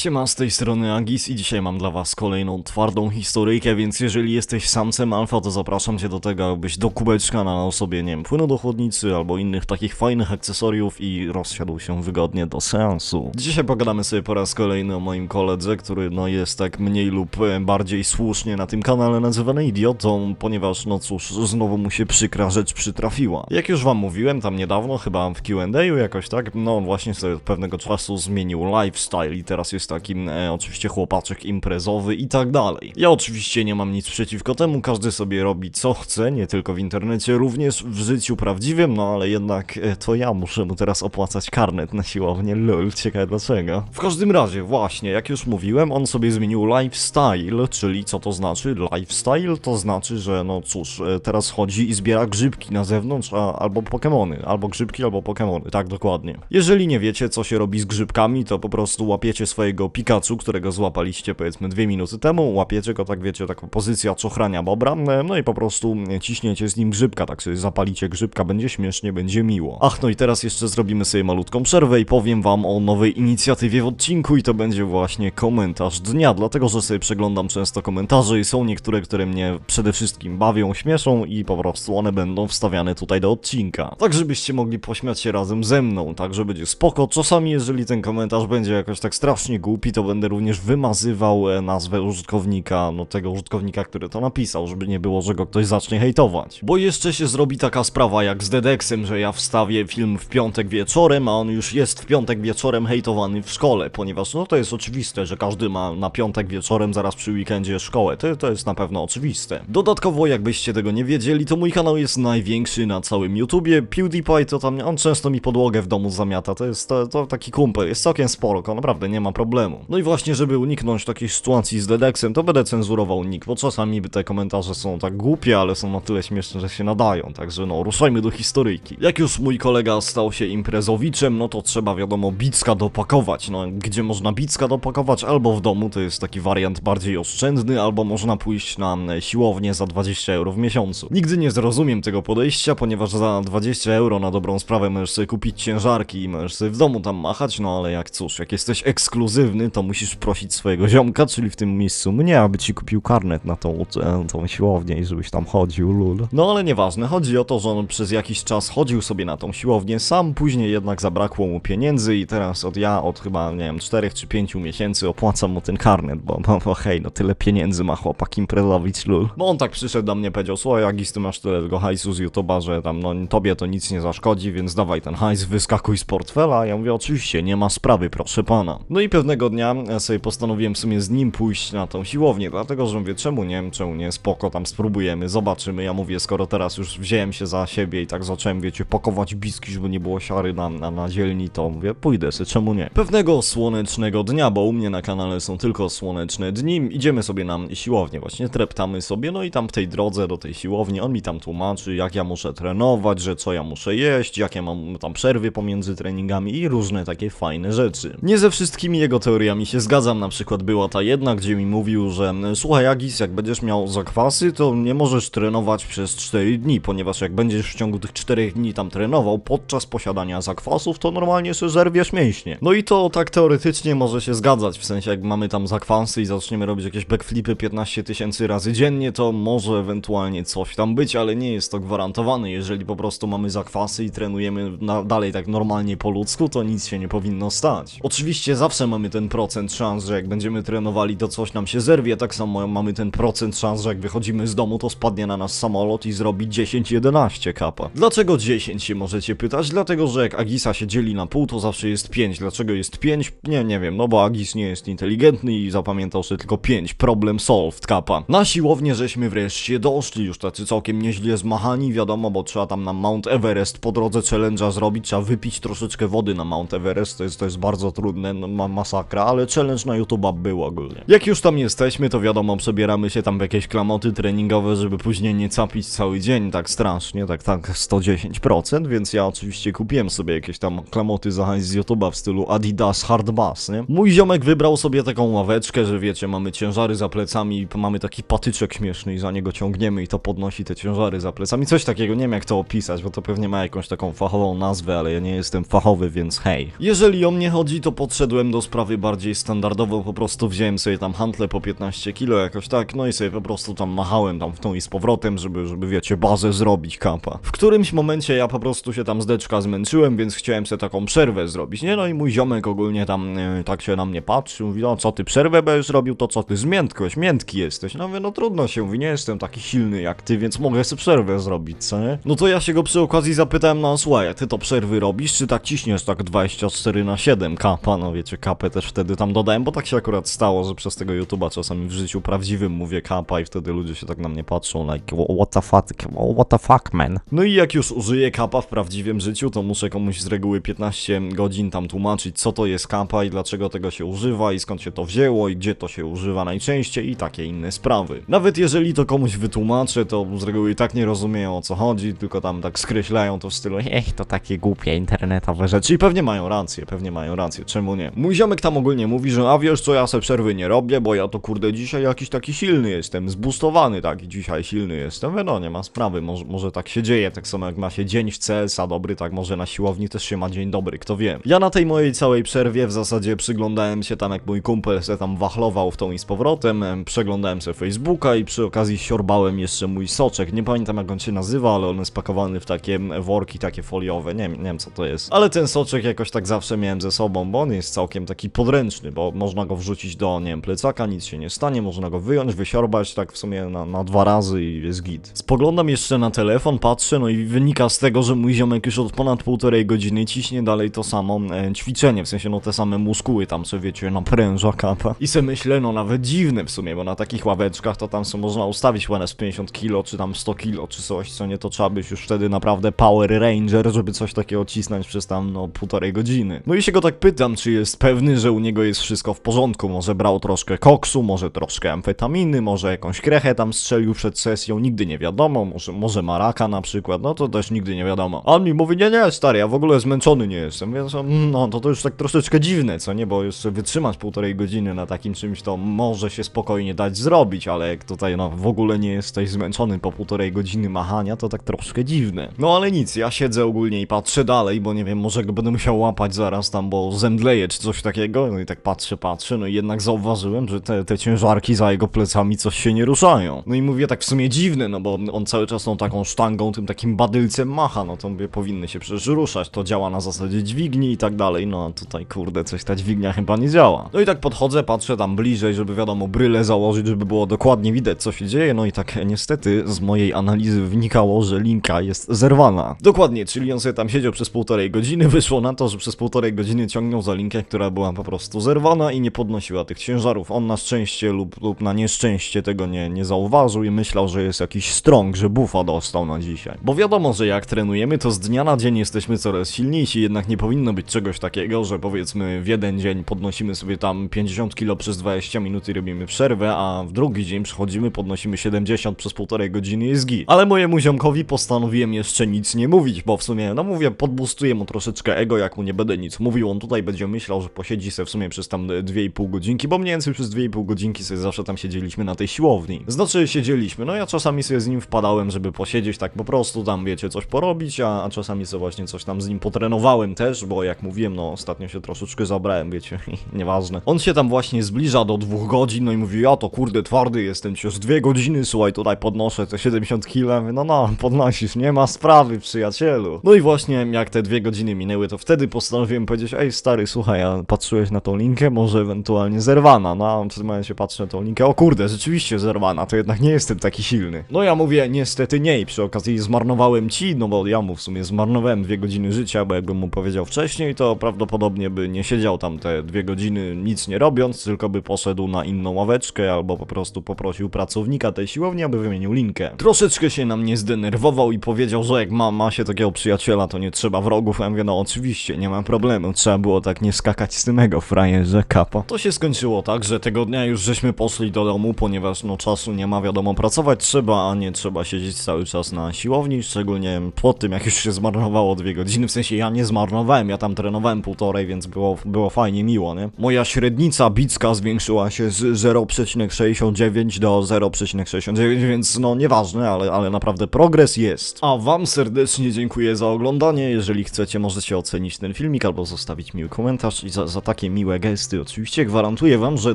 Siema, z tej strony Agis i dzisiaj mam dla was kolejną twardą historyjkę, więc jeżeli jesteś samcem alfa, to zapraszam cię do tego, abyś do kubeczka nalał sobie, nie wiem, do chłodnicy albo innych takich fajnych akcesoriów i rozsiadł się wygodnie do seansu. Dzisiaj pogadamy sobie po raz kolejny o moim koledze, który no jest tak mniej lub e, bardziej słusznie na tym kanale nazywany idiotą, ponieważ no cóż, znowu mu się przykra rzecz przytrafiła. Jak już wam mówiłem tam niedawno, chyba w Q&A jakoś tak, no on właśnie sobie od pewnego czasu zmienił lifestyle i teraz jest takim e, oczywiście chłopaczek imprezowy i tak dalej. Ja oczywiście nie mam nic przeciwko temu, każdy sobie robi co chce, nie tylko w internecie, również w życiu prawdziwym, no ale jednak e, to ja muszę mu teraz opłacać karnet na siłownię, lol, ciekawe dlaczego. W każdym razie, właśnie, jak już mówiłem, on sobie zmienił lifestyle, czyli co to znaczy? Lifestyle to znaczy, że no cóż, e, teraz chodzi i zbiera grzybki na zewnątrz, a, albo pokemony, albo grzybki, albo pokemony, tak dokładnie. Jeżeli nie wiecie, co się robi z grzybkami, to po prostu łapiecie swojego Pikachu, którego złapaliście powiedzmy dwie minuty temu, łapiecie go, tak wiecie, taka pozycja czochrania bobra, no i po prostu ciśniecie z nim grzybka, tak sobie zapalicie grzybka, będzie śmiesznie, będzie miło. Ach, no i teraz jeszcze zrobimy sobie malutką przerwę i powiem wam o nowej inicjatywie w odcinku i to będzie właśnie komentarz dnia, dlatego że sobie przeglądam często komentarze i są niektóre, które mnie przede wszystkim bawią, śmieszą i po prostu one będą wstawiane tutaj do odcinka. Tak, żebyście mogli pośmiać się razem ze mną, tak, że będzie spoko. Czasami, jeżeli ten komentarz będzie jakoś tak strasznie głupi, to będę również wymazywał e, nazwę użytkownika, no tego użytkownika, który to napisał, żeby nie było, że go ktoś zacznie hejtować. Bo jeszcze się zrobi taka sprawa jak z Dedexem, że ja wstawię film w piątek wieczorem, a on już jest w piątek wieczorem hejtowany w szkole, ponieważ no to jest oczywiste, że każdy ma na piątek wieczorem zaraz przy weekendzie szkołę, to, to jest na pewno oczywiste. Dodatkowo, jakbyście tego nie wiedzieli, to mój kanał jest największy na całym YouTubie, PewDiePie to tam, on często mi podłogę w domu zamiata, to jest to, to taki kumpel, jest całkiem sporo, naprawdę nie ma problemu. No i właśnie, żeby uniknąć takiej sytuacji z Dedexem, to będę cenzurował nick, bo czasami te komentarze są tak głupie, ale są na tyle śmieszne, że się nadają, także no, ruszajmy do historyjki. Jak już mój kolega stał się imprezowiczem, no to trzeba wiadomo bicka dopakować, no gdzie można bicka dopakować, albo w domu, to jest taki wariant bardziej oszczędny, albo można pójść na e, siłownię za 20 euro w miesiącu. Nigdy nie zrozumiem tego podejścia, ponieważ za 20 euro na dobrą sprawę możesz kupić ciężarki i możesz w domu tam machać, no ale jak cóż, jak jesteś ekskluzywny, to musisz prosić swojego ziomka, czyli w tym miejscu mnie, aby ci kupił karnet na tą, e, tą siłownię i żebyś tam chodził, lul. No ale nieważne, chodzi o to, że on przez jakiś czas chodził sobie na tą siłownię sam, później jednak zabrakło mu pieniędzy i teraz od ja, od chyba, nie wiem, 4 czy 5 miesięcy opłacam mu ten karnet, bo, bo, bo hej, no tyle pieniędzy ma chłopak imprezowić, lul. Bo on tak przyszedł do mnie, powiedział, słuchaj, Agis, ty masz tyle tego hajsu z YouTube'a, że tam, no tobie to nic nie zaszkodzi, więc dawaj ten hajs, wyskakuj z portfela. Ja mówię, oczywiście, nie ma sprawy, proszę pana. No i pewnego dnia ja sobie postanowiłem w sumie z nim pójść na tą siłownię, dlatego, że mówię, czemu nie, czemu nie, spoko, tam spróbujemy, zobaczymy. Ja mówię, skoro teraz już wziąłem się za siebie i tak zacząłem, wiecie, pakować biski, żeby nie było siary na, na, na dzielni, to mówię, pójdę sobie, czemu nie. Pewnego słonecznego dnia, bo u mnie na kanale są tylko słoneczne dni, idziemy sobie na siłownię, właśnie treptamy sobie, no i tam w tej drodze do tej siłowni, on mi tam tłumaczy, jak ja muszę trenować, że co ja muszę jeść, jakie mam tam przerwy pomiędzy treningami i różne takie fajne rzeczy. Nie ze wszystkimi jego teoriami się zgadzam, na przykład była ta jedna, gdzie mi mówił, że słuchaj Agis, jak będziesz miał zakwasy, to nie możesz trenować przez 4 dni, ponieważ jak będziesz w ciągu tych 4 dni tam trenował podczas posiadania zakwasów, to normalnie sobie zerwiesz mięśnie. No i to tak teoretycznie może się zgadzać, w sensie jak mamy tam zakwasy i zaczniemy robić jakieś backflipy 15 tysięcy razy dziennie, to może ewentualnie coś tam być, ale nie jest to gwarantowane, jeżeli po prostu mamy zakwasy i trenujemy na, dalej tak normalnie po ludzku, to nic się nie powinno stać. Oczywiście zawsze mamy ten procent szans, że jak będziemy trenowali, to coś nam się zerwie, tak samo mamy ten procent szans, że jak wychodzimy z domu, to spadnie na nas samolot i zrobi 10-11 kapa. Dlaczego 10 się możecie pytać? Dlatego, że jak Agisa się dzieli na pół, to zawsze jest 5. Dlaczego jest 5? Nie, nie wiem, no bo Agis nie jest inteligentny i zapamiętał sobie tylko 5. Problem solved, kapa. Na siłownię żeśmy wreszcie doszli, już tacy całkiem nieźle zmachani, wiadomo, bo trzeba tam na Mount Everest po drodze challenge'a zrobić, trzeba wypić troszeczkę wody na Mount Everest, to jest, to jest bardzo trudne, no, ma masakra, ale challenge na YouTube'a był ogólnie. Jak już tam jesteśmy, to wiadomo, przebieramy się tam w jakieś klamoty treningowe, żeby później nie capić cały dzień tak strasznie, tak tak 110%, więc ja oczywiście kupiłem sobie jakieś tam klamoty za hajs z YouTube'a w stylu Adidas Hard Bass, nie? Mój ziomek wybrał sobie taką ławeczkę, że wiecie, mamy ciężary za plecami mamy taki patyczek śmieszny i za niego ciągniemy i to podnosi te ciężary za plecami, coś takiego, nie wiem jak to opisać, bo to pewnie ma jakąś taką fachową nazwę, ale ja nie jestem fachowy, więc hej. Jeżeli o mnie chodzi, to podszedłem do sprawy sprawy bardziej standardowo po prostu wziąłem sobie tam hantle po 15 kilo jakoś tak, no i sobie po prostu tam machałem tam w tą i z powrotem, żeby, żeby wiecie, bazę zrobić kapa. W którymś momencie ja po prostu się tam z deczka zmęczyłem, więc chciałem sobie taką przerwę zrobić, nie? No i mój ziomek ogólnie tam e, tak się na mnie patrzy, mówi, no co ty przerwę będziesz robił, to co ty zmiętkłeś, miętki jesteś. No mówię, no trudno się, mówi, nie jestem taki silny jak ty, więc mogę sobie przerwę zrobić, co nie? No to ja się go przy okazji zapytałem, no słuchaj, ty to przerwy robisz, czy tak ciśniesz tak 24 na 7 kapa, no wiecie, kapę też wtedy tam dodałem, bo tak się akurat stało, że przez tego YouTube'a czasami w życiu prawdziwym mówię kapa i wtedy ludzie się tak na mnie patrzą, like, "Wha- what the fuck, what the fuck, man. No i jak już użyję kapa w prawdziwym życiu, to muszę komuś z reguły 15 godzin tam tłumaczyć, co to jest kapa i dlaczego tego się używa i skąd się to wzięło i gdzie to się używa najczęściej i takie inne sprawy. Nawet jeżeli to komuś wytłumaczę, to z reguły i tak nie rozumieją o co chodzi, tylko tam tak skreślają to w stylu, ech, to takie głupie internetowe rzeczy i pewnie mają rację, pewnie mają rację, czemu nie? Mój ziomek tam ogólnie mówi, że a wiesz co, ja se przerwy nie robię, bo ja to kurde dzisiaj jakiś taki silny jestem, zboostowany taki dzisiaj silny jestem, no nie ma sprawy, może, może tak się dzieje, tak samo jak ma się dzień w CS-a dobry, tak może na siłowni też się ma dzień dobry, kto wie. Ja na tej mojej całej przerwie w zasadzie przyglądałem się tam jak mój kumpel se tam wachlował w tą i z powrotem, em, przeglądałem sobie Facebooka i przy okazji siorbałem jeszcze mój soczek, nie pamiętam jak on się nazywa, ale on jest pakowany w takie worki takie foliowe, nie, nie wiem co to jest. Ale ten soczek jakoś tak zawsze miałem ze sobą, bo on jest całkiem taki podręczny, bo można go wrzucić do, nie wiem, plecaka, nic się nie stanie, można go wyjąć, wysiorbać tak w sumie na, na dwa razy i jest git. Spoglądam jeszcze na telefon, patrzę, no i wynika z tego, że mój ziomek już od ponad półtorej godziny ciśnie dalej to samo e, ćwiczenie, w sensie no te same muskuły tam sobie wiecie, napręża kapa. I se myślę, no nawet dziwne w sumie, bo na takich ławeczkach to tam sobie można ustawić łanes 50 kilo, czy tam 100 kilo, czy coś, co nie, to trzeba być już wtedy naprawdę Power Ranger, żeby coś takiego cisnąć przez tam, no, półtorej godziny. No i się go tak pytam, czy jest pewny, że u niego jest wszystko w porządku, może brał troszkę koksu, może troszkę amfetaminy, może jakąś krechę tam strzelił przed sesją, nigdy nie wiadomo, może, może maraka na przykład, no to też nigdy nie wiadomo. A on mi mówi, nie, nie, stary, ja w ogóle zmęczony nie jestem, więc mm, no to to już tak troszeczkę dziwne, co nie, bo jeszcze wytrzymać półtorej godziny na takim czymś to może się spokojnie dać zrobić, ale jak tutaj no w ogóle nie jesteś zmęczony po półtorej godziny machania, to tak troszkę dziwne. No ale nic, ja siedzę ogólnie i patrzę dalej, bo nie wiem, może go będę musiał łapać zaraz tam, bo zemdleję czy coś takiego, no i tak patrzę, patrzę, no i jednak zauważyłem, że te, te ciężarki za jego plecami coś się nie ruszają. No i mówię tak w sumie dziwne, no bo on cały czas tą taką sztangą, tym takim badylcem macha, no to mówię, powinny się przecież ruszać, to działa na zasadzie dźwigni i tak dalej, no a tutaj kurde, coś ta dźwignia chyba nie działa. No i tak podchodzę, patrzę tam bliżej, żeby wiadomo, bryle założyć, żeby było dokładnie widać co się dzieje, no i tak niestety z mojej analizy wynikało, że linka jest zerwana. Dokładnie, czyli on sobie tam siedział przez półtorej godziny, wyszło na to, że przez półtorej godziny ciągnął za linkę, która była po prostu zerwana i nie podnosiła tych ciężarów. On na szczęście lub, lub na nieszczęście tego nie, nie zauważył i myślał, że jest jakiś strong, że bufa dostał na dzisiaj. Bo wiadomo, że jak trenujemy, to z dnia na dzień jesteśmy coraz silniejsi, jednak nie powinno być czegoś takiego, że powiedzmy w jeden dzień podnosimy sobie tam 50 kg przez 20 minut i robimy przerwę, a w drugi dzień przychodzimy, podnosimy 70 przez półtorej godziny i jest git. Ale mojemu ziomkowi postanowiłem jeszcze nic nie mówić, bo w sumie, no mówię, podbustuję mu troszeczkę ego, jak mu nie będę nic mówił, on tutaj będzie myślał, że posiedzi se w sumie przez tam 2,5 godzinki, bo mniej więcej przez 2,5 godzinki sobie zawsze tam siedzieliśmy na tej siłowni. Znaczy siedzieliśmy, no ja czasami sobie z nim wpadałem, żeby posiedzieć tak po prostu, tam wiecie, coś porobić, a, a czasami sobie właśnie coś tam z nim potrenowałem też, bo jak mówiłem, no ostatnio się troszeczkę zabrałem, wiecie, nieważne. On się tam właśnie zbliża do dwóch godzin, no i mówi, ja to kurde twardy jestem, już dwie godziny, słuchaj, tutaj podnoszę te 70 kg, no no, podnosisz, nie ma sprawy, przyjacielu. No i właśnie jak te dwie godziny minęły, to wtedy postanowiłem powiedzieć, ej stary, słuchaj, a patrzyłeś na tą linkę, może ewentualnie zerwana, no a w tym momencie patrzy na tą linkę, o kurde, rzeczywiście zerwana, to jednak nie jestem taki silny. No ja mówię, niestety nie. I przy okazji zmarnowałem ci, no bo ja mu w sumie zmarnowałem dwie godziny życia, bo jakbym mu powiedział wcześniej, to prawdopodobnie by nie siedział tam te dwie godziny nic nie robiąc, tylko by poszedł na inną ławeczkę albo po prostu poprosił pracownika tej siłowni, aby wymienił linkę. Troszeczkę się na mnie zdenerwował i powiedział, że jak ma, ma się takiego przyjaciela, to nie trzeba wrogów, ja mówię, no oczywiście, nie ma problemu, trzeba było tak nie skakać z tymego frajerze kapa. To się skończyło tak, że tego dnia już żeśmy poszli do domu, ponieważ no czasu nie ma, wiadomo, pracować trzeba, a nie trzeba siedzieć cały czas na siłowni, szczególnie po tym, jak już się zmarnowało dwie godziny, w sensie ja nie zmarnowałem, ja tam trenowałem półtorej, więc było, było fajnie miło, nie? Moja średnica bicka zwiększyła się z 0,69 do 0,69, więc no nieważne, ale, ale naprawdę progres jest. A wam serdecznie dziękuję za oglądanie, jeżeli chcecie możecie ocenić ten filmik albo zostawić miły komentarz i za, za takie takie miłe gesty. Oczywiście gwarantuję wam, że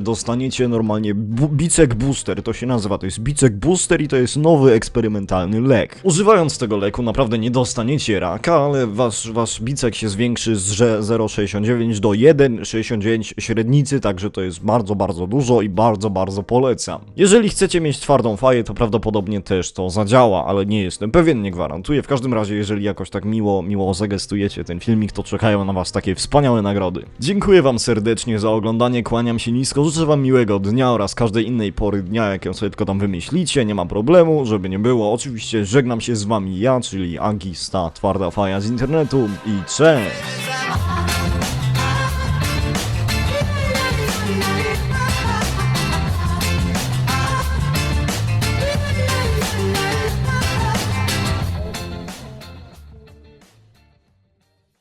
dostaniecie normalnie bicek booster, to się nazywa, to jest bicek booster i to jest nowy eksperymentalny lek. Używając tego leku naprawdę nie dostaniecie raka, ale wasz, wasz bicek się zwiększy z że 0,69 do 1,69 średnicy, także to jest bardzo, bardzo dużo i bardzo, bardzo polecam. Jeżeli chcecie mieć twardą faję, to prawdopodobnie też to zadziała, ale nie jestem pewien, nie gwarantuję. W każdym razie, jeżeli jakoś tak miło, miło zagestujecie ten filmik, to czekają na was takie wspaniałe nagrody. Dziękuję wam serdecznie za oglądanie, kłaniam się nisko, życzę wam miłego dnia oraz każdej innej pory dnia, jaką sobie tylko tam wymyślicie, nie ma problemu, żeby nie było. Oczywiście żegnam się z wami ja, czyli Agista, twarda faja z internetu i cześć!